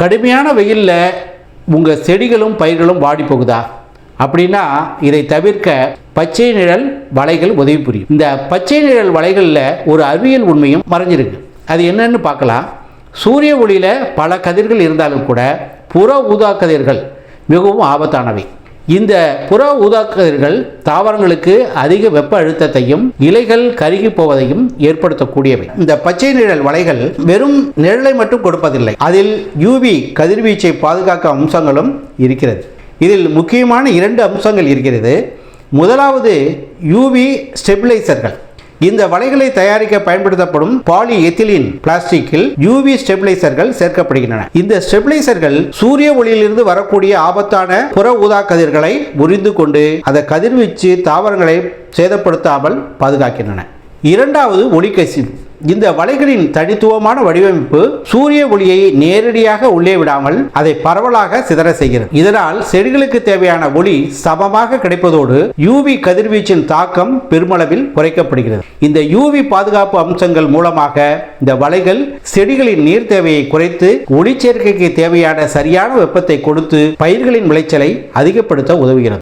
கடுமையான வெயிலில் உங்கள் செடிகளும் பயிர்களும் வாடி போகுதா? அப்படின்னா இதை தவிர்க்க பச்சை நிழல் வலைகள் உதவி புரியும். இந்த பச்சை நிழல் வலைகளில் ஒரு அறிவியல் உண்மையும் மறைஞ்சிருக்கு. அது என்னன்னு பார்க்கலாம். சூரிய ஒளியில் பல கதிர்கள் இருந்தாலும் கூட புற ஊதா கதிர்கள் மிகவும் ஆபத்தானவை. இந்த புற ஊதாக்கதிர்கள் தாவரங்களுக்கு அதிக வெப்ப அழுத்தத்தையும் இலைகள் கருகி போவதையும் ஏற்படுத்தக்கூடியவை. இந்த பச்சை நிழல் வலைகள் வெறும் நிழலை மட்டும் கொடுப்பதில்லை. அதில் யூவி கதிர்வீச்சை பாதுகாக்க அம்சங்களும் இருக்கிறது. இதில் முக்கியமான இரண்டு அம்சங்கள் இருக்கிறது. முதலாவது யூவி ஸ்டெபிலைசர்கள். இந்த வலைகளை தயாரிக்க பயன்படுத்தப்படும் பாலி எத்திலின் பிளாஸ்டிக்கில் யூவி ஸ்டெபிலைசர்கள் சேர்க்கப்படுகின்றன. இந்த ஸ்டெபிலைசர்கள் சூரிய ஒளியிலிருந்து வரக்கூடிய ஆபத்தான புற ஊதா கதிர்களை புரிந்து கொண்டு அந்த கதிர்வீச்சு தாவரங்களை சேதப்படுத்தாமல் பாதுகாக்கின்றன. இரண்டாவது ஒளிக்கசிவு. இந்த வலைகளின் தனித்துவமான வடிவமைப்பு சூரிய ஒளியை நேரடியாக உள்ளே விடாமல் அதை பரவலாக சிதற செய்கிறது. இதனால் செடிகளுக்கு தேவையான ஒளி சமமாக கிடைப்பதோடு யூவி கதிர்வீச்சின் தாக்கம் பெருமளவில் குறைக்கப்படுகிறது. இந்த யூவி பாதுகாப்பு அம்சங்கள் மூலமாக இந்த வலைகள் செடிகளின் நீர் தேவையை குறைத்து ஒளிச்சேர்க்கைக்கு தேவையான சரியான வெப்பத்தை கொடுத்து பயிர்களின் விளைச்சலை அதிகப்படுத்த உதவுகிறது.